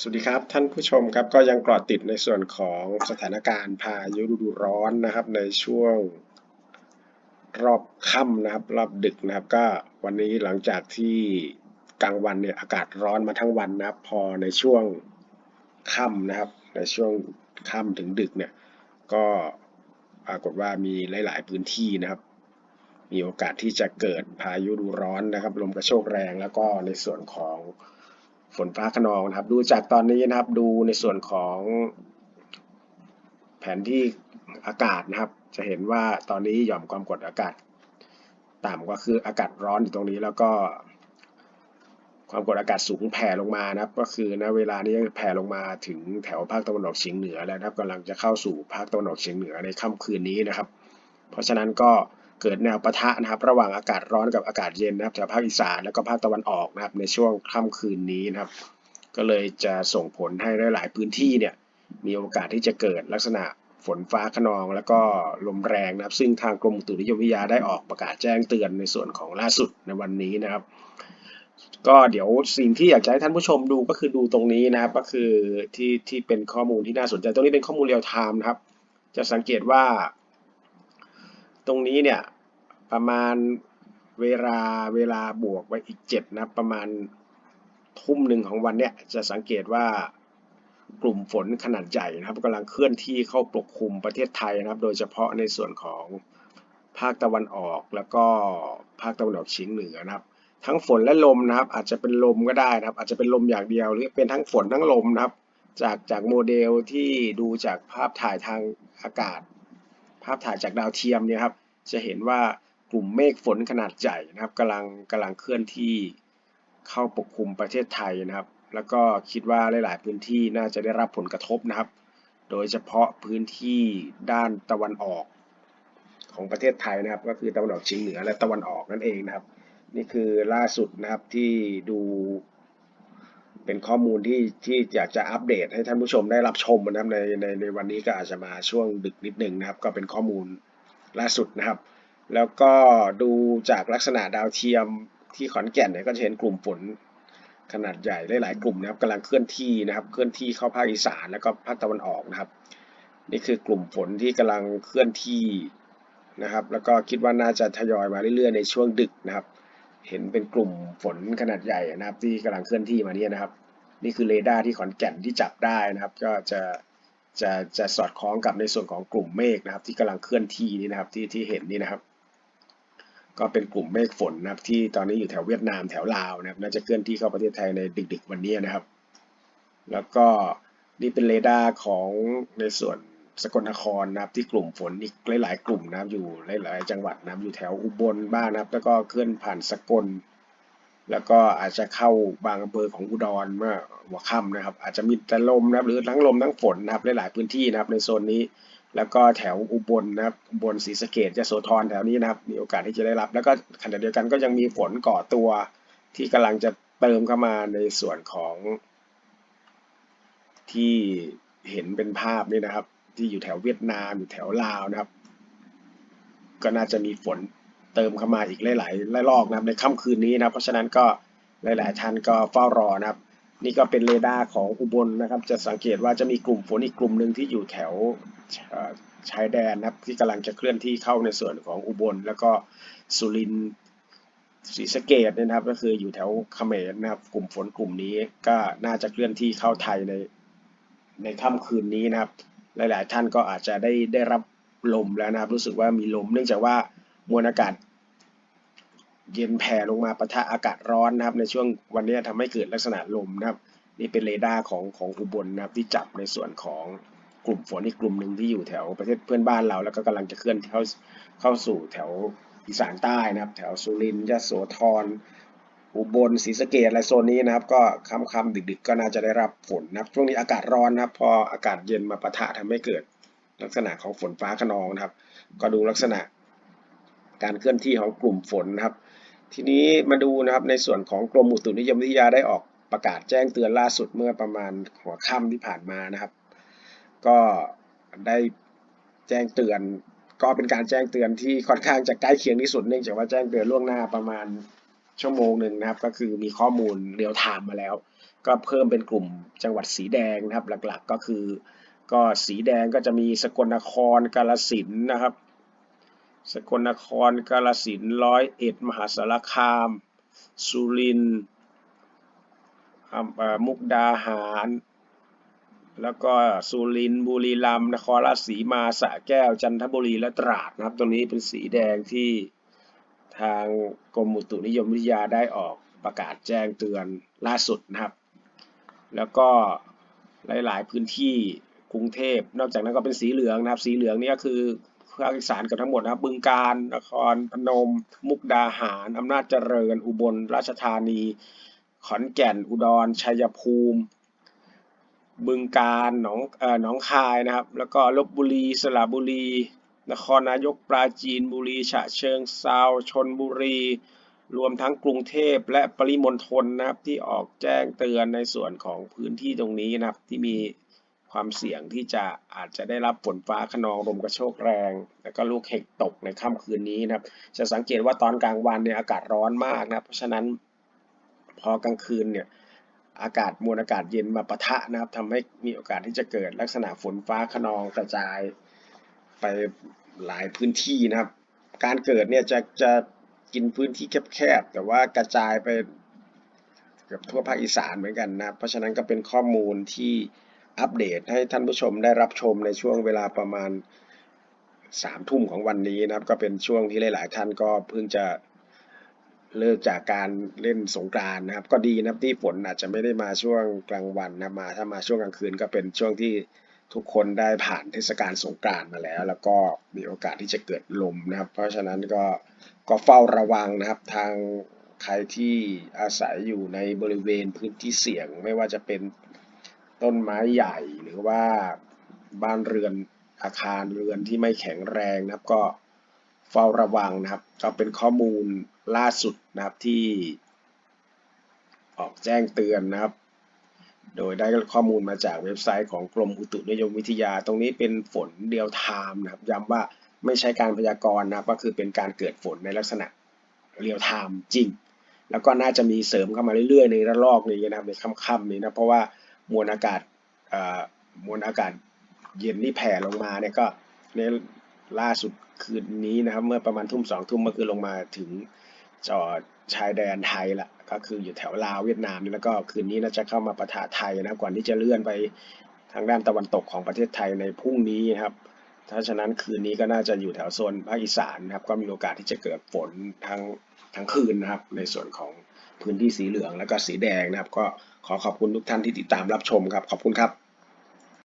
สวัสดีครับท่านผู้ชมครับก็ยังเกาะติดในส่วนของสถานการณ์พายุฤดูร้อนนะครับในช่วงรอบค่ำนะครับรอบดึกนะครับ ก็วันนี้หลังจากที่กลางวันเนี่ยอากาศร้อนมาทั้งวันนะครับ พอในช่วงค่ำนะครับ ในช่วงค่ำถึงดึกเนี่ยก็ปรากฏว่ามีหลาย ๆ พื้นที่นะครับ มีโอกาสที่จะเกิดพายุฤดูร้อนนะครับลมกระโชกแรงแล้วก็ในส่วนของ ฝนฟ้าขนองนะครับ ดูจากตอนนี้นะครับ ดูในส่วนของแผนที่อากาศนะครับ จะเห็นว่าตอนนี้หย่อมความกดอากาศ ต่ำก็คืออากาศร้อนอยู่ตรงนี้แล้วก็ความกดอากาศสูงแผ่ลงมานะครับ ก็คือณเวลานี้แผ่ลงมาถึงแถวภาคตะวันออกเฉียงเหนือแล้วนะครับกำลังจะเข้าสู่ภาคตะวันออกเฉียงเหนือในค่ำคืนนี้นะครับ เพราะฉะนั้นก็ เกิดแนวปะทะนะครับ ระหว่างอากาศร้อนกับอากาศเย็นนะครับแถวภาคอีสานแล้วก็ภาคตะวันออกนะครับ ในช่วงค่ำคืนนี้นะครับ ก็เลยจะส่งผลให้หลาย ๆ พื้นที่เนี่ยมีโอกาสที่จะเกิดลักษณะฝนฟ้าขนองแล้วก็ลมแรงนะครับ ซึ่งทางกรมตุนิยมวิทยาได้ออกประกาศแจ้งเตือนในส่วนของล่าสุดในวันนี้นะครับ ก็เดี๋ยวสิ่งที่อยากจะให้ท่านผู้ชมดูก็คือดูตรงนี้นะครับ ก็คือที่ที่เป็นข้อมูลที่น่าสนใจตรงนี้เป็นข้อมูลเรียลไทม์นะครับ จะสังเกตว่า ตรงนี้เนี่ย ประมาณเวลาเวลาบวกไว้อีกเจ็ดนะประมาณทุ่มหนึ่งของวันเนี่ยจะสังเกตว่ากลุ่มฝนขนาดใหญ่นะครับกำลังเคลื่อนที่เข้าปกคลุมประเทศไทยนะครับ โดยเฉพาะในส่วนของภาคตะวันออกแล้วก็ภาคตะวันออกเฉียงเหนือนะครับ ทั้งฝนและลมนะครับ อาจจะเป็นลมก็ได้นะครับ อาจจะเป็นลมอย่างเดียว หรือเป็นทั้งฝนทั้งลมนะครับ จากจากโมเดลที่ดูจากภาพถ่ายทางอากาศ ภาพถ่ายจากดาวเทียมเนี่ยครับ จะเห็นว่า กลุ่มเมฆฝนขนาดใหญ่นะครับกำลังกำลังเคลื่อนที่เข้าปกคลุมประเทศไทยนะครับ แล้วก็คิดว่าหลาย ๆ พื้นที่น่าจะได้รับผลกระทบนะครับ โดยเฉพาะพื้นที่ด้านตะวันออกของประเทศไทยนะครับ ก็คือตะวันออกเฉียงเหนือและตะวันออกนั่นเองนะครับ นี่คือล่าสุดนะครับที่ดูเป็นข้อมูลที่ที่อยากจะอัปเดตให้ท่านผู้ชมได้รับชมนะครับในในในวันนี้ก็อาจจะมาช่วงดึกนิดนึงนะครับ ก็เป็นข้อมูลล่าสุดนะครับ แล้วก็ดูจากลักษณะดาวเทียมที่ขอนแก่นเนี่ยก็จะเห็นกลุ่มฝนขนาดใหญ่หลายๆกลุ่มนะครับกำลังเคลื่อนที่นะครับ เคลื่อนที่เข้าภาคอีสานแล้วก็ภาคตะวันออกนะครับ นี่คือกลุ่มฝนที่กำลังเคลื่อนที่นะครับ แล้วก็คิดว่าน่าจะทยอยมาเรื่อยๆในช่วงดึกนะครับ เห็นเป็นกลุ่มฝนขนาดใหญ่นะครับ ที่กำลังเคลื่อนที่มาเนี่ยนะครับ นี่คือเรดาร์ที่ขอนแก่นที่จับได้นะครับ ก็จะจะจะสอดคล้องกับในส่วนของกลุ่มเมฆนะครับ ที่กำลังเคลื่อนที่นี่นะครับที่ที่เห็นนี่นะครับ ก็เป็นกลุ่มเมฆฝนนะครับที่ตอนนี้อยู่แถวเวียดนามแถวลาวนะครับน่าจะเคลื่อนที่เข้าประเทศไทยในดึกๆวันนี้นะครับ แล้วก็นี่เป็นเรดาร์ของในส่วนสกลนครนะครับที่กลุ่มฝนอีกหลายๆ กลุ่มนะครับอยู่หลายๆ จังหวัดนะครับอยู่แถวอุบลบ้างนะครับ แล้วก็เคลื่อนผ่านสกล แล้วก็อาจจะเข้าบางอำเภอของอุดรเมื่อหัวค่ำนะครับ อาจจะมีแต่ลมนะครับหรือทั้งลมทั้งฝนนะครับหลายๆพื้นที่นะครับในโซนนี้ แล้วก็แถวอุบลนะครับอุบลศรีสะเกษยโสธรแถวนี้นะครับ มีโอกาสที่จะได้รับ แล้วก็ขณะเดียวกันก็ยังมีฝนก่อตัวที่กำลังจะเติมเข้ามาในส่วนของที่เห็นเป็นภาพนี่นะครับ ที่อยู่แถวเวียดนามอยู่แถวลาวนะครับ ก็น่าจะมีฝนเติมเข้ามาอีกหลายๆระลอกนะครับในค่ำคืนนี้นะเพราะฉะนั้นก็หลาย ๆ ท่านก็เฝ้ารอนะครับ นี่ก็เป็นเรดาร์ของอุบลนะครับ จะสังเกตว่าจะมีกลุ่มฝนอีกกลุ่มหนึ่งที่อยู่แถวชายแดนนะครับที่กำลังจะเคลื่อนที่เข้าในส่วนของอุบล แล้วก็สุรินทร์ศรีสะเกดนะครับ ก็คืออยู่แถวเขมรนะครับ กลุ่มฝนกลุ่มนี้ก็น่าจะเคลื่อนที่เข้าไทยในในค่ำคืนนี้นะครับ หลาย ๆ ท่านก็อาจจะได้ได้รับลมแล้วนะครับ รู้สึกว่ามีลม เนื่องจากว่ามวลอากาศ เย็นแผ่ลงมาปะทะอากาศร้อนนะครับ ในช่วงวันนี้ทำให้เกิดลักษณะลมนะครับ นี่เป็นเรดาร์ของของอุบลนะครับที่จับในส่วนของกลุ่มฝนอีกกลุ่มหนึ่งที่อยู่แถวประเทศเพื่อนบ้านเรา แล้วก็กำลังจะเคลื่อนเข้าเข้าสู่แถวอีสานใต้นะครับ แถวสุรินทร์ยะโสธรอุบลศรีสะเกษอะไรโซนนี้นะครับ ก็ค่ำๆดึกๆ ก็น่าจะได้รับฝนนะครับ ช่วงนี้อากาศร้อนนะครับ พออากาศเย็นมาปะทะทำให้เกิดลักษณะของฝนฟ้าขนองนะครับ ก็ดูลักษณะการเคลื่อนที่ของกลุ่มฝนนะครับ ทีนี้มาดูนะครับในส่วนของกรมอุตุนิยมวิทยาได้ออกประกาศแจ้งเตือนล่าสุดเมื่อประมาณหัวค่ำที่ผ่านมานะครับ ก็ได้แจ้งเตือน ก็เป็นการแจ้งเตือนที่ค่อนข้างจะใกล้เคียงที่สุดเนื่องจากว่าแจ้งเตือนล่วงหน้าประมาณชั่วโมงหนึ่งนะครับ ก็คือมีข้อมูลเรียลไทม์มาแล้ว ก็เพิ่มเป็นกลุ่มจังหวัดสีแดงนะครับ หลักๆก็คือ ก็สีแดงก็จะมีสกลนครกาฬสินนะครับ สกลนครกาฬสินร้อยเอ็ดมหาสารคาม สุรินทร์มุกดาหาร แล้วก็สุรินทร์บุรีรัมย์นครราชสีมาสระแก้วจันทบุรีและตราดนะครับ ตรงนี้เป็นสีแดงที่ทางกรมอุตุนิยมวิทยาได้ออกประกาศแจ้งเตือนล่าสุดนะครับ แล้วก็หลาย ๆ พื้นที่กรุงเทพ นอกจากนั้นก็เป็นสีเหลืองนะครับ สีเหลืองนี่ก็คือ ภาคอีสานกับทั้งหมดนะครับบึงกาฬนครพนม มุกดาหารอำนาจเจริญ อุบลราชธานี ขอนแก่น อุดร ชัยภูมิ บึงกาฬหนองเอ่อหนองคายนะครับ แล้วก็ลบบุรี สระบุรี นครนายกปราจีนบุรี ฉะเชิงเซาชนบุรี รวมทั้งกรุงเทพและปริมณฑลนะครับที่ออกแจ้งเตือนในส่วนของพื้นที่ตรงนี้นะครับที่มี ความเสี่ยงที่จะอาจจะได้รับฝนฟ้าขนองลมกระโชกแรง แล้วก็ลูกเห็บตกในค่ำคืนนี้นะครับ จะสังเกตว่าตอนกลางวันเนี่ยอากาศร้อนมากนะเพราะฉะนั้นพอกลางคืนเนี่ยอากาศมวลอากาศเย็นมาปะทะนะครับทำให้มีโอกาสที่จะเกิดลักษณะฝนฟ้าขนองกระจายไปหลายพื้นที่นะครับ การเกิดเนี่ยจะจะกินพื้นที่แคบๆแต่ว่ากระจายไปเกือบทั่วภาคอีสานเหมือนกันนะเพราะฉะนั้นก็เป็นข้อมูลที่ อัปเดตให้ท่านผู้ชมได้รับชมในช่วงเวลาประมาณสามทุ่มของวันนี้นะครับ ก็เป็นช่วงที่หลาย ๆ ท่านก็เพิ่งจะเลิกจากการเล่นสงกรานนะครับ ก็ดีนะครับที่ฝนอาจจะไม่ได้มาช่วงกลางวันนะมา ถ้ามาช่วงกลางคืนก็เป็นช่วงที่ทุกคนได้ผ่านเทศกาลสงกรานมาแล้ว แล้วก็มีโอกาสที่จะเกิดลมนะครับ เพราะฉะนั้นก็ก็เฝ้าระวังนะครับทางใครที่อาศัยอยู่ในบริเวณพื้นที่เสี่ยง ไม่ว่าจะเป็น ต้นไม้ใหญ่หรือว่าบ้านเรือนอาคารเรือนที่ไม่แข็งแรงนะครับ ก็เฝ้าระวังนะครับ ก็เป็นข้อมูลล่าสุดนะครับที่ออกแจ้งเตือนนะครับ โดยได้ข้อมูลมาจากเว็บไซต์ของกรมอุตุนิยมวิทยา ตรงนี้เป็นฝนเดียวไทม์นะครับ ย้ำว่าไม่ใช่การพยากรณ์นะครับ ก็คือเป็นการเกิดฝนในลักษณะเรียลไทม์จริง แล้วก็น่าจะมีเสริมเข้ามาเรื่อยๆ ในระลอกนี้นะครับในค่ำๆนี้นะ เพราะว่า มวลอากาศเอ่อมวลอากาศเย็นที่แผ่ลงมาเนี่ยก็ในล่าสุดคืนนี้นะครับเมื่อประมาณทุ่มสองทุ่มเมื่อคืนลงมาถึงจอดชายแดนไทยละก็คืออยู่แถวลาวเวียดนามแล้วก็คืนนี้น่าจะเข้ามาปะทะไทยนะก่อนที่จะเลื่อนไปทางด้านตะวันตกของประเทศไทยในพรุ่งนี้นะครับถ้าฉะนั้นคืนนี้ก็น่าจะอยู่แถวโซนภาคอีสานนะครับก็มีโอกาสที่จะเกิดฝนทั้งทั้งคืนนะครับในส่วนของ พื้นที่สีเหลืองแล้วก็สีแดงนะครับ ก็ขอขอบคุณทุกท่านที่ติดตามรับชมครับ ขอบคุณครับ